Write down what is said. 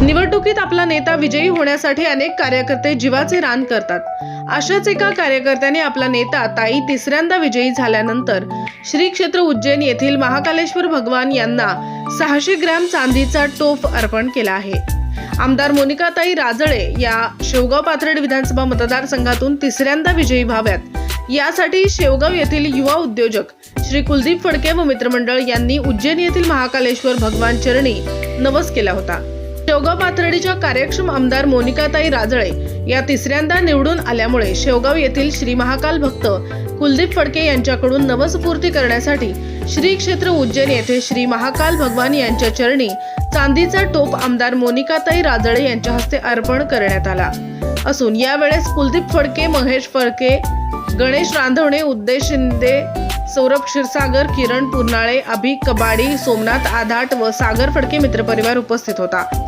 निवडणुकीत आपला नेता विजयी होण्यासाठी अनेक कार्यकर्ते जीवाचे रान करतात. अशाच एका कार्यकर्त्याने आपला नेता ताई तिसऱ्यांदा विजयी झाल्यानंतर श्री क्षेत्र उज्जैन येथील महाकालेश्वर भगवान यांना सहाशे ग्रॅम चांदीचा टोप अर्पण केला आहे. आमदार मोनिकाताई राजळे या शेवगाव पाथर्डी विधानसभा मतदारसंघातून तिसऱ्यांदा विजयी व्हाव्यात. यासाठी शेवगाव येथील युवा उद्योजक श्री कुलदीप फडके व मित्रमंडळ यांनी उज्जैन येथील महाकालेश्वर भगवान चरणी नवस केला होता. शेवगाव पाथर्डीच्या कार्यक्षम आमदार मोनिकाताई राजळे या तिसऱ्यांदा निवडून आल्यामुळे शेवगाव येथील श्री महाकाल भक्त कुलदीप फडके यांच्याकडून नवसपूर्ती करण्यासाठी श्री क्षेत्र उज्जैन येथे श्री महाकाल भगवान यांच्या चरणी चांदीचा टोप आमदार मोनिकाताई राजळे यांच्या हस्ते अर्पण करण्यात आला. असून यावेळेस कुलदीप फडके महेश फडके गणेश रांधवणे उद्देश शिंदे सौरभ क्षीरसागर किरण पुरनाळे अभि कबाडी सोमनाथ आधाट व सागर फडके मित्रपरिवार उपस्थित होता.